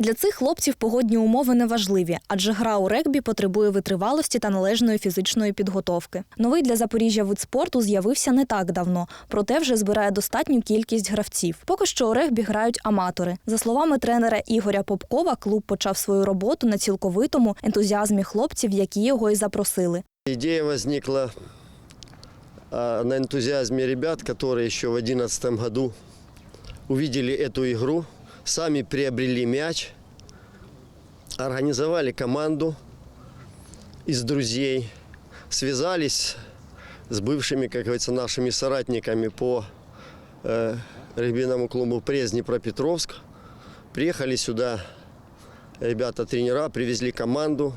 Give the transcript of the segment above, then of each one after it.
Для цих хлопців погодні умови не важливі, адже гра у регбі потребує витривалості та належної фізичної підготовки. Новий для Запоріжжя вид спорту з'явився не так давно, проте вже збирає достатню кількість гравців. Поки що у регбі грають аматори. За словами тренера Ігоря Попкова, клуб почав свою роботу на цілковитому ентузіазмі хлопців, які його і запросили. Идея возникла а, на энтузиазме ребят, которые еще в 2011 году увидели эту игру, Сами приобрели мяч, организовали команду из друзей, связались с бывшими, как говорится, нашими соратниками по э, регбийному клубу «Пресс Днепропетровск». Приехали сюда ребята-тренера, привезли команду,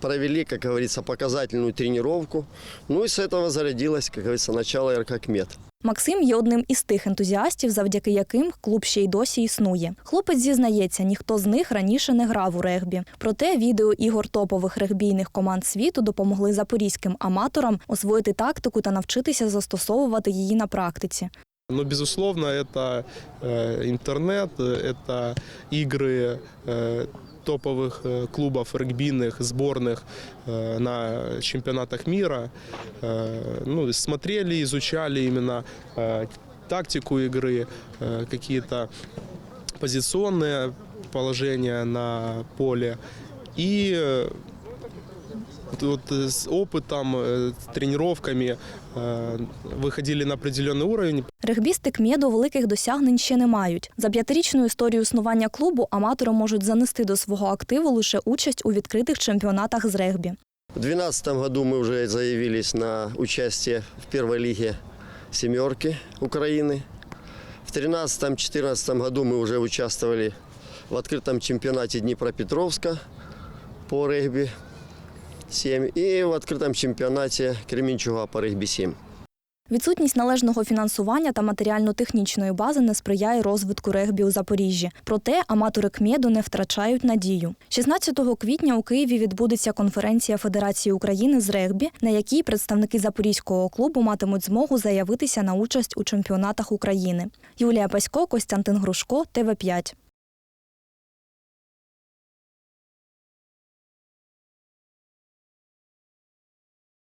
провели, как говорится, показательную тренировку. Ну и с этого зародилось, как говорится, начало РККМЕД. Максим є одним із тих ентузіастів, завдяки яким клуб ще й досі існує. Хлопець зізнається, ніхто з них раніше не грав у регбі. Проте відео ігор топових регбійних команд світу допомогли запорізьким аматорам освоїти тактику та навчитися застосовувати її на практиці. Но, безусловно, это э, интернет, э, это игры э, топовых э, клубов регбийных, сборных э, на чемпионатах мира. Э, ну, смотрели, изучали именно э, тактику игры, э, какие-то позиционные положения на поле. И э, вот- вот э, с опытом, э, с тренировками э, выходили на определенный уровень, Регбісти КМЕДу великих досягнень ще не мають. За п'ятирічну історію існування клубу аматори можуть занести до свого активу лише участь у відкритих чемпіонатах з регбі. В 2012 году мы уже заявились на участие в первой лиге «семерки» Украины. В 2013-2014 году мы уже участвовали в открытом чемпионате Днепропетровска по регби-7 и в открытом чемпионате Кременчуга по регби-7. Відсутність належного фінансування та матеріально-технічної бази не сприяє розвитку регбі у Запоріжжі. Проте аматори КМЕДу не втрачають надію. 16 квітня у Києві відбудеться конференція Федерації України з регбі, на якій представники запорізького клубу матимуть змогу заявитися на участь у чемпіонатах України. Юлія Пасько, Костянтин Грушко, ТВ 5